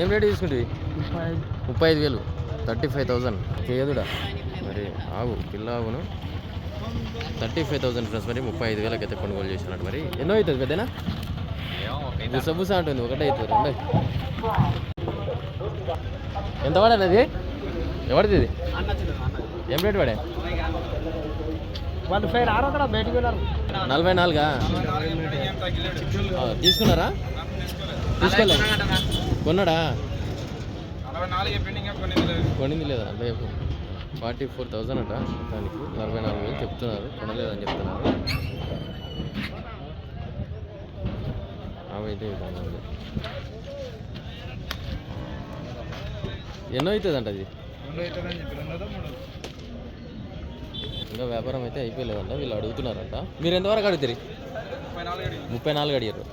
ఏం రేట్ తీసుకుంటుంది ముప్పై ఐదు వేలు. థర్టీ ఫైవ్ థౌజండ్ కేదుడా మరి ఆవు పిల్ల ఆవును థర్టీ ఫైవ్ థౌసండ్ ఫ్రెండ్స్ మరి ముప్పై ఐదు వేలకి అయితే కొనుగోలు చేసినట్టు మరి. ఎన్నో అవుతుంది పెద్దనా బుస బుస అంటుంది ఒకటే అవుతుంది రెండే. ఎంత పడేది అది? ఎవరిది ఇది? ఏం రేట్ పడే నలభై నాలుగా? ఆ, తీసుకున్నారా? తీసుకోలే కొన్నాడా? కొనింది లేదా. రేపు ఫార్టీ ఫోర్ థౌజండ్ అట దానికి నలభై నాలుగు వేలు చెప్తున్నారు. కొనలేదని చెప్తున్నారు. అవి అయితే ఈ విధంగా ఉంది. ఎన్నో అవుతుంది అంట అది ఇంకా వ్యాపారం అయితే అయిపోలేదంట వీళ్ళు అడుగుతున్నారంట. మీరు ఎంతవరకు అడుగుతారు? ముప్పై నాలుగు అడిగారు.